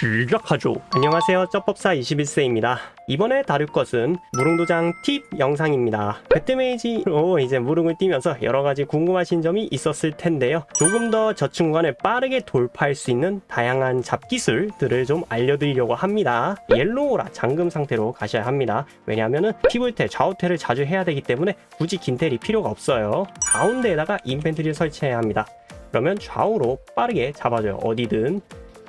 시작하죠. 안녕하세요. 쩌법사 21세입니다. 이번에 다룰 것은 무릉도장 팁 영상입니다. 배트메이지로 이제 무릉을 뛰면서 여러 가지 궁금하신 점이 있었을 텐데요. 조금 더 저층 구간을 빠르게 돌파할 수 있는 다양한 잡기술들을 좀 알려드리려고 합니다. 옐로우라 잠금 상태로 가셔야 합니다. 왜냐하면은 피불텔, 좌우텔을 자주 해야 되기 때문에 굳이 긴 텔이 필요가 없어요. 가운데에다가 인펜트리를 설치해야 합니다. 그러면 좌우로 빠르게 잡아줘요. 어디든.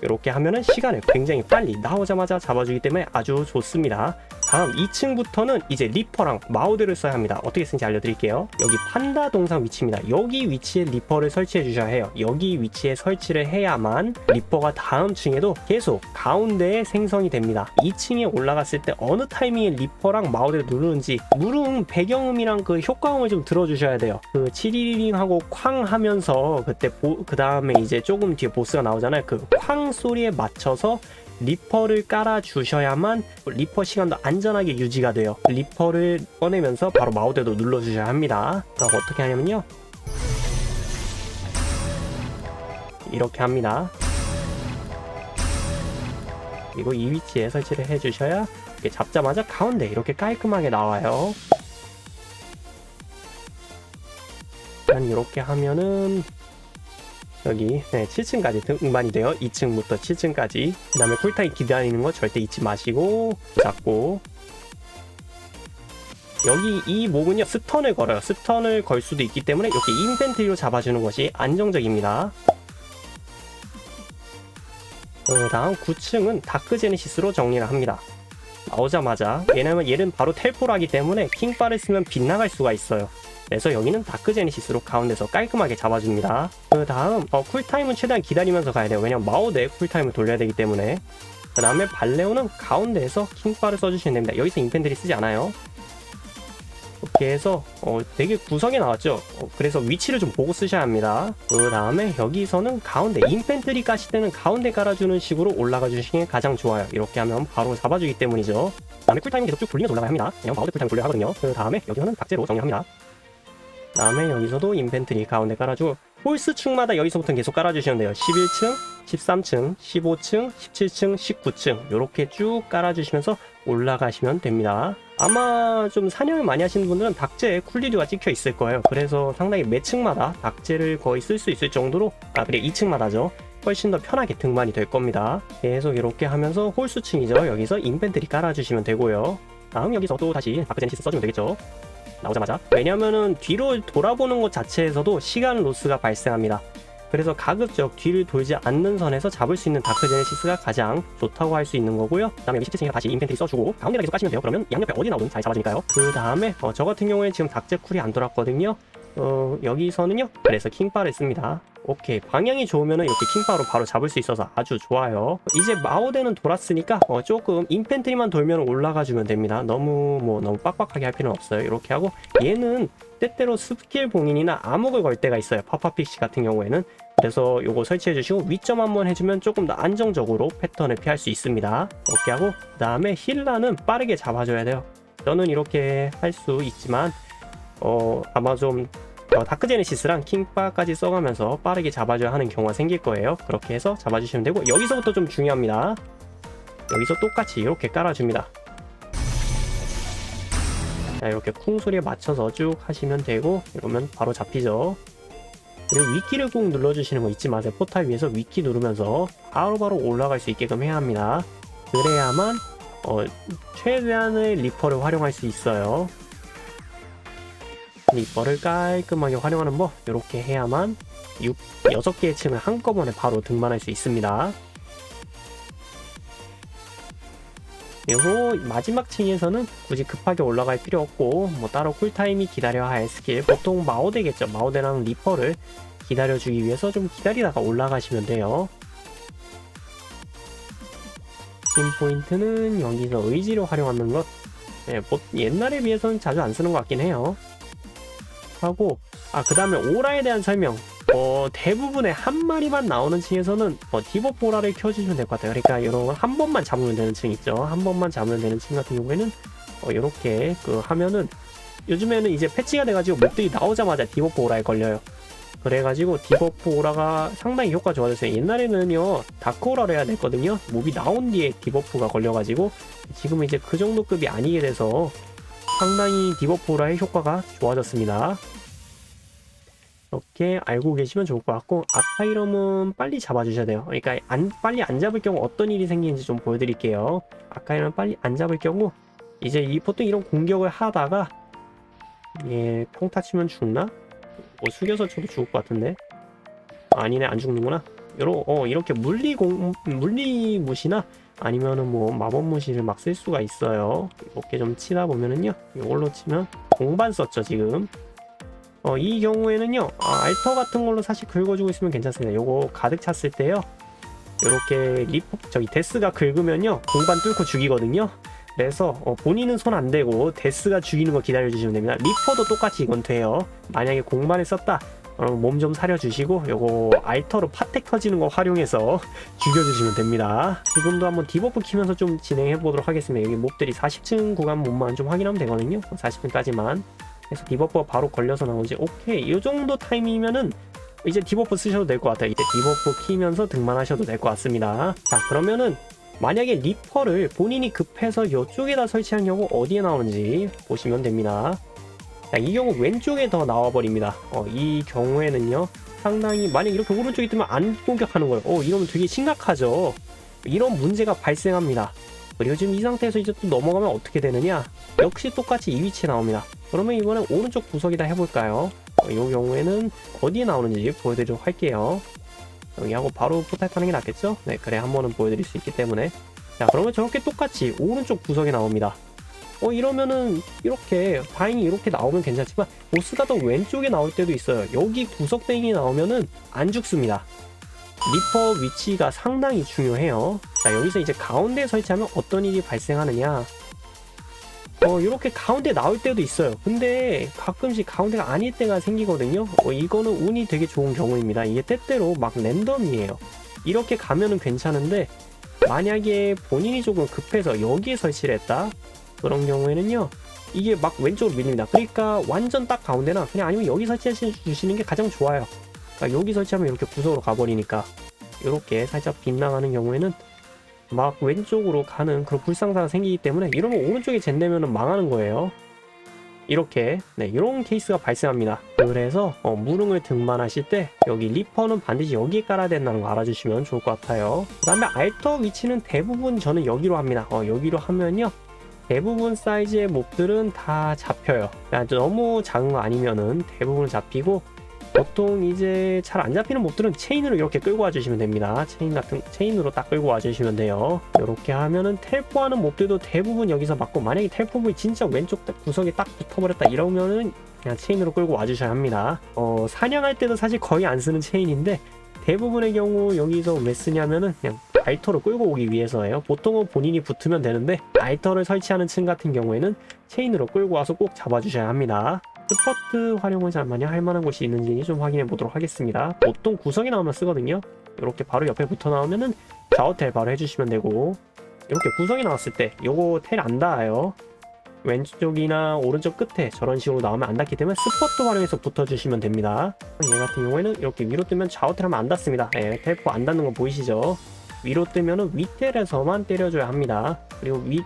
이렇게 하면은 시간을 굉장히 빨리 나오자마자 잡아주기 때문에 아주 좋습니다. 다음 2층부터는 이제 리퍼랑 마우드를 써야 합니다. 어떻게 쓰는지 알려드릴게요. 여기 판다 동상 위치입니다. 여기 위치에 리퍼를 설치해 주셔야 해요. 여기 위치에 설치를 해야만 리퍼가 다음 층에도 계속 가운데에 생성이 됩니다. 2층에 올라갔을 때 어느 타이밍에 리퍼랑 마우드를 누르는지 무릉 배경음이랑 그 효과음을 좀 들어주셔야 돼요. 그 치리링 하고 쾅 하면서 그때 그 다음에 이제 조금 뒤에 보스가 나오잖아요. 그쾅 소리에 맞춰서 리퍼를 깔아 주셔야만 리퍼 시간도 안전하게 유지가 돼요. 리퍼를 꺼내면서 바로 마우드도 눌러 주셔야 합니다. 그럼 어떻게 하냐면요. 이렇게 합니다. 그리고 이 위치에 설치를 해 주셔야 이렇게 잡자마자 가운데 이렇게 깔끔하게 나와요. 일단 이렇게 하면은 여기 네, 7층까지 등반이 돼요. 2층부터 7층까지. 그 다음에 쿨타임 기다리는 거 절대 잊지 마시고 잡고 여기 이 목은요 스턴을 걸어요. 스턴을 걸 수도 있기 때문에 이렇게 인펜트리로 잡아주는 것이 안정적입니다. 그 다음 9층은 다크 제네시스로 정리를 합니다. 나오자마자 왜냐면 얘는 바로 텔포라기 때문에 킹바를 쓰면 빗나갈 수가 있어요. 그래서 여기는 다크 제네시스로 가운데서 깔끔하게 잡아줍니다. 그 다음 어, 쿨타임은 최대한 기다리면서 가야 돼요. 왜냐면 마우드에 쿨타임을 돌려야 되기 때문에 그 다음에 발레오는 가운데에서 킹바를 써주시면 됩니다. 여기서 인펜들이 쓰지 않아요. 이렇게 해서 어, 되게 구성이 나왔죠. 어, 그래서 위치를 좀 보고 쓰셔야 합니다. 그 다음에 여기서는 가운데 인펜트리 까실 때는 가운데 깔아주는 식으로 올라가 주시는 게 가장 좋아요. 이렇게 하면 바로 잡아주기 때문이죠. 그 다음에 쿨타임 계속 쭉 돌리면서 올라가야 합니다. 그냥 마우드 쿨타임 돌려야 하거든요. 그 다음에 여기서는 박제로 정리합니다. 다음에 여기서도 인펜트리 가운데 깔아주고 홀스층마다 여기서부터 계속 깔아주시면 돼요. 11층, 13층, 15층, 17층, 19층 이렇게 쭉 깔아주시면서 올라가시면 됩니다. 아마 좀 사냥을 많이 하시는 분들은 닥제에 쿨리드가 찍혀 있을 거예요. 그래서 상당히 매 층마다 닥제를 거의 쓸 수 있을 정도로 아 그래 2층마다죠. 훨씬 더 편하게 등반이 될 겁니다. 계속 이렇게 하면서 홀수층이죠. 여기서 인펜트리 깔아주시면 되고요. 다음 여기서 또 다시 다크제니시스 써주면 되겠죠. 나오자마자 왜냐면은 뒤로 돌아보는 것 자체에서도 시간 로스가 발생합니다 그래서 가급적 뒤를 돌지 않는 선에서 잡을 수 있는 다크 제네시스가 가장 좋다고 할 수 있는 거고요. 그 다음에 여기 17층에 다시 인펜트리 써주고 가운데다 계속 까시면 돼요. 그러면 양옆에 어디 나오든 잘 잡아주니까요. 그 다음에 어, 저 같은 경우에 지금 닥제 쿨이 안 돌았거든요. 어, 여기서는요. 그래서 킹바를 씁니다 오케이. 방향이 좋으면 이렇게 킹바로 바로 잡을 수 있어서 아주 좋아요. 이제 마오데는 돌았으니까 어, 조금 인펜트리만 돌면 올라가 주면 됩니다. 너무 뭐 너무 빡빡하게 할 필요는 없어요. 이렇게 하고 얘는 때때로 스킬 봉인이나 암흑을 걸 때가 있어요. 파파픽시 같은 경우에는. 그래서 요거 설치해 주시고 위점 한번 해주면 조금 더 안정적으로 패턴을 피할 수 있습니다. 이렇게 하고 그 다음에 힐라는 빠르게 잡아줘야 돼요. 저는 이렇게 할 수 있지만 어 아마 좀 어, 다크제네시스랑 킹바까지 써가면서 빠르게 잡아줘야 하는 경우가 생길 거예요. 그렇게 해서 잡아주시면 되고 여기서부터 좀 중요합니다. 여기서 똑같이 이렇게 깔아줍니다. 자 이렇게 쿵 소리에 맞춰서 쭉 하시면 되고 이러면 바로 잡히죠. 그리고 위키를 꾹 눌러주시는 거 잊지 마세요. 포탈 위에서 위키 누르면서 바로바로 올라갈 수 있게끔 해야 합니다. 그래야만 어, 최대한의 리퍼를 활용할 수 있어요. 리퍼를 깔끔하게 활용하는 법 이렇게 해야만 6, 6개의 층을 한꺼번에 바로 등반할 수 있습니다. 그리고 마지막 층에서는 굳이 급하게 올라갈 필요 없고 뭐 따로 쿨타임이 기다려야 할 스킬 보통 마오데겠죠. 마오데랑 리퍼를 기다려주기 위해서 좀 기다리다가 올라가시면 돼요. 진 포인트는 여기서 의지로 활용하는 것. 네, 뭐 옛날에 비해서는 자주 안 쓰는 것 같긴 해요 하고 아 그 다음에 오라에 대한 설명 어 대부분의 한 마리만 나오는 층에서는 어, 디버프 오라를 켜주시면 될 것 같아요 그러니까 이런 한 번만 잡으면 되는 층 있죠 한 번만 잡으면 되는 층 같은 경우에는 어, 이렇게 그 하면은 요즘에는 이제 패치가 돼가지고 몹들이 나오자마자 디버프 오라에 걸려요 그래가지고 디버프 오라가 상당히 효과 좋아졌어요. 옛날에는요 다크 오라를 해야 됐거든요. 몹이 나온 뒤에 디버프가 걸려가지고 지금은 이제 그 정도 급이 아니게 돼서 상당히 디버프 오라의 효과가 좋아졌습니다. 이렇게 알고 계시면 좋을 것 같고 아카이럼은 빨리 잡아주셔야 돼요. 그러니까 안, 빨리 안 잡을 경우 어떤 일이 생기는지 좀 보여드릴게요. 아카이럼 빨리 안 잡을 경우 이제 이 보통 이런 공격을 하다가 예 평타 치면 죽나? 뭐 숙여서 쳐도 죽을 것 같은데 아니네 안 죽는구나. 요러, 어, 이렇게 물리 공 물리 무시나 아니면은 뭐 마법 무시를 막 쓸 수가 있어요. 이렇게 좀 치다 보면은요 이걸로 치면 공반 썼죠 지금. 어, 이 경우에는요, 아, 알터 같은 걸로 사실 긁어주고 있으면 괜찮습니다. 요거 가득 찼을 때요, 요렇게 리퍼, 저기 데스가 긁으면요, 공반 뚫고 죽이거든요. 그래서 어, 본인은 손 안 대고 데스가 죽이는 거 기다려 주시면 됩니다. 리퍼도 똑같이 이건 돼요. 만약에 공반을 썼다, 몸좀 사려주시고 요거 알터로 파텍 터지는 거 활용해서 죽여주시면 됩니다. 지금도 한번 디버프 키면서 좀 진행해 보도록 하겠습니다. 여기 몹들이 40층 구간 몸만 좀 확인하면 되거든요. 40층까지만. 그래서 디버프가 바로 걸려서 나오지 오케이 이 정도 타이밍이면은 이제 디버프 쓰셔도 될 것 같아요 이제 디버프 키면서 등반하셔도 될 것 같습니다 자 그러면은 만약에 리퍼를 본인이 급해서 이쪽에다 설치한 경우 어디에 나오는지 보시면 됩니다 자, 이 경우 왼쪽에 더 나와버립니다. 어, 이 경우에는요 상당히 만약 이렇게 오른쪽에 뜨면 안 공격하는 거예요. 어 이러면 되게 심각하죠. 이런 문제가 발생합니다. 그리고 지금 이 상태에서 이제 또 넘어가면 어떻게 되느냐? 역시 똑같이 이 위치에 나옵니다. 그러면 이번엔 오른쪽 구석이다 해볼까요? 어, 이 경우에는 어디에 나오는지 보여드리도록 할게요. 여기 하고 바로 포탈 타는 게 낫겠죠? 네 그래 한 번은 보여드릴 수 있기 때문에. 자 그러면 저렇게 똑같이 오른쪽 구석에 나옵니다 어 이러면은 이렇게 다행히 이렇게 나오면 괜찮지만 보스가 더 왼쪽에 나올 때도 있어요 여기 구석뱅이 나오면은 안 죽습니다 리퍼 위치가 상당히 중요해요. 자, 여기서 이제 가운데 설치하면 어떤 일이 발생하느냐. 어, 이렇게 가운데 나올 때도 있어요. 근데 가끔씩 가운데가 아닐 때가 생기거든요. 어, 이거는 운이 되게 좋은 경우입니다. 이게 때때로 막 랜덤이에요. 이렇게 가면은 괜찮은데, 만약에 본인이 조금 급해서 여기에 설치를 했다? 그런 경우에는요, 이게 막 왼쪽으로 밀립니다. 그러니까 완전 딱 가운데나 그냥 아니면 여기 설치해 주시는 게 가장 좋아요. 그러니까 여기 설치하면 이렇게 구석으로 가버리니까 이렇게 살짝 빗나가는 경우에는 막 왼쪽으로 가는 그런 불상사가 생기기 때문에 이러면 오른쪽에 젠되면 망하는 거예요. 이렇게 네 이런 케이스가 발생합니다. 그래서 어, 무릉을 등반하실 때 여기 리퍼는 반드시 여기에 깔아야 된다는 거 알아주시면 좋을 것 같아요. 그 다음에 알터 위치는 대부분 저는 여기로 합니다. 어, 여기로 하면요. 대부분 사이즈의 몹들은 다 잡혀요. 그러니까 너무 작은 거 아니면은 대부분 잡히고 보통 이제 잘 안 잡히는 몹들은 체인으로 이렇게 끌고 와주시면 됩니다. 체인 같은 체인으로 딱 끌고 와주시면 돼요. 이렇게 하면은 텔포하는 몹들도 대부분 여기서 맞고 만약에 텔포물이 진짜 왼쪽 구석에 딱 붙어버렸다 이러면은 그냥 체인으로 끌고 와주셔야 합니다. 어 사냥할 때도 사실 거의 안 쓰는 체인인데 대부분의 경우 여기서 왜 쓰냐면은 그냥 알터를 끌고 오기 위해서예요. 보통은 본인이 붙으면 되는데 알터를 설치하는 층 같은 경우에는 체인으로 끌고 와서 꼭 잡아주셔야 합니다. 스퍼트 활용을 잘 많이 할 만한 곳이 있는지 좀 확인해 보도록 하겠습니다. 보통 구성이 나오면 쓰거든요. 이렇게 바로 옆에 붙어 나오면은 좌우텔 바로 해주시면 되고 이렇게 구성이 나왔을 때 요거 텔 안 닿아요. 왼쪽이나 오른쪽 끝에 저런 식으로 나오면 안 닿기 때문에 스퍼트 활용해서 붙어주시면 됩니다. 얘 같은 경우에는 이렇게 위로 뜨면 좌우 텔 하면 안 닿습니다. 예, 텔포 안 닿는 거 보이시죠? 위로 뜨면은 윗텔에서만 때려줘야 합니다. 그리고 윗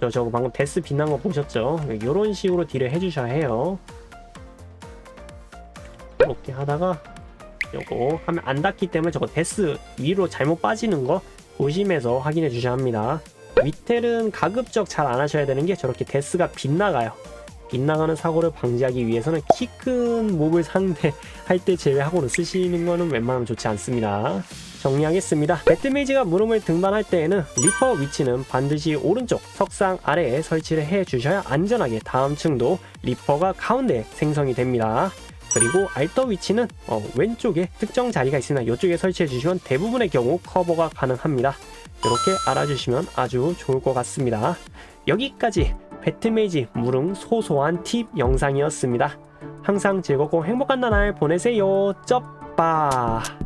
저, 저거 방금 데스 빛난 거 보셨죠? 이런 식으로 딜을 해주셔야 해요. 이렇게 하다가 요거 하면 안 닿기 때문에 저거 데스 위로 잘못 빠지는 거 조심해서 확인해 주셔야 합니다. 위텔은 가급적 잘 안 하셔야 되는 게 저렇게 데스가 빗나가요. 빗나가는 사고를 방지하기 위해서는 키 큰 몹을 상대할 때 제외하고는 쓰시는 거는 웬만하면 좋지 않습니다. 정리하겠습니다. 배트메이지가 물음을 등반할 때에는 리퍼 위치는 반드시 오른쪽 석상 아래에 설치를 해 주셔야 안전하게 다음 층도 리퍼가 가운데 생성이 됩니다. 그리고 알터 위치는 어, 왼쪽에 특정 자리가 있으나 이쪽에 설치해 주시면 대부분의 경우 커버가 가능합니다. 이렇게 알아주시면 아주 좋을 것 같습니다. 여기까지 배트메이지 무릉 소소한 팁 영상이었습니다. 항상 즐겁고 행복한 나날 보내세요. 쩝바.